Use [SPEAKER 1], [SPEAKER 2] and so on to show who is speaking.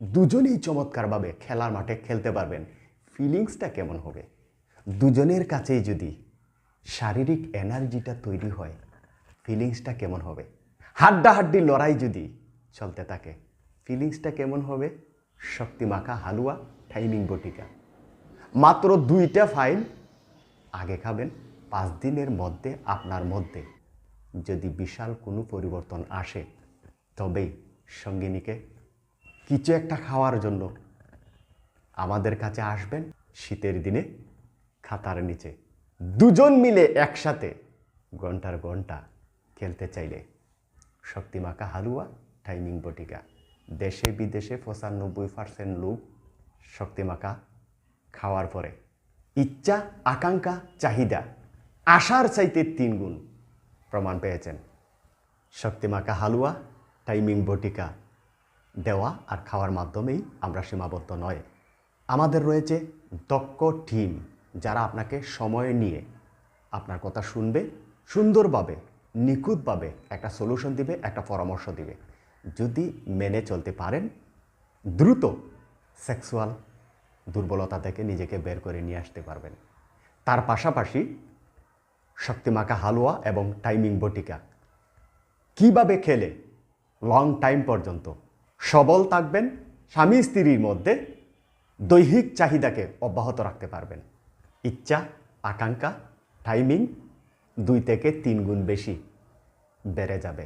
[SPEAKER 1] দুজনেই চমৎকারভাবে খেলার মাঠে খেলতে পারবেন। ফিলিংসটা কেমন হবে? দুজনের কাছেই যদি শারীরিক এনার্জিটা তৈরি হয়, ফিলিংসটা কেমন হবে? হাড্ডাহাড্ডি লড়াই যদি চলতে থাকে, ফিলিংসটা কেমন হবে? শক্তিমাখা হালুয়া, টাইমিং বটিকা। মাত্র দুইটা ফাইল আগে খাবেন, পাঁচ দিনের মধ্যে, আপনার মধ্যে। যদি বিশাল কোনো পরিবর্তন আসে, তবেই সঙ্গিনীকে কিছু একটা খাওয়ার জন্য। আমাদের কাছে আসবেন, শীতের দিনে খাতার নিচে। দুজন মিলে একসাথে ঘণ্টার ঘণ্টা খেলতে চাইলে। শক্তিমাখা হালুয়া, টাইমিং বটিকা। দেশে বিদেশে পঁচানব্বই পার্সেন্ট লোক শক্তিমাখা খাওয়ার পরে। ইচ্ছা, আকাঙ্ক্ষা, চাহিদা, আশার চাইতে তিন গুণ প্রমাণ পেয়েছেন। শক্তিমাখা হালুয়া, টাইমিং বটিকা। দেওয়া আর খাওয়ার মাধ্যমেই আমরা সীমাবদ্ধ নয়। আমাদের রয়েছে দক্ষ টিম যারা আপনাকে সময় নিয়ে আপনার কথা শুনবে, সুন্দরভাবে, নিখুঁতভাবে একটা সলিউশন দিবে, একটা পরামর্শ দিবে। যদি মেনে চলতে পারেন, দ্রুত সেক্সুয়াল দুর্বলতা থেকে নিজেকে বের করে নিয়ে আসতে পারবেন। তার পাশাপাশি শক্তিমাখা হালুয়া এবং টাইমিং বটিকা। কীভাবে খেলে? লং টাইম পর্যন্ত। সবল থাকবেন, স্বামী স্ত্রীর মধ্যে দৈহিক চাহিদাকে অব্যাহত রাখতে পারবেন। ইচ্ছা, আকাঙ্ক্ষা টাইমিং দুই থেকে তিন গুণ বেশি বেড়ে যাবে।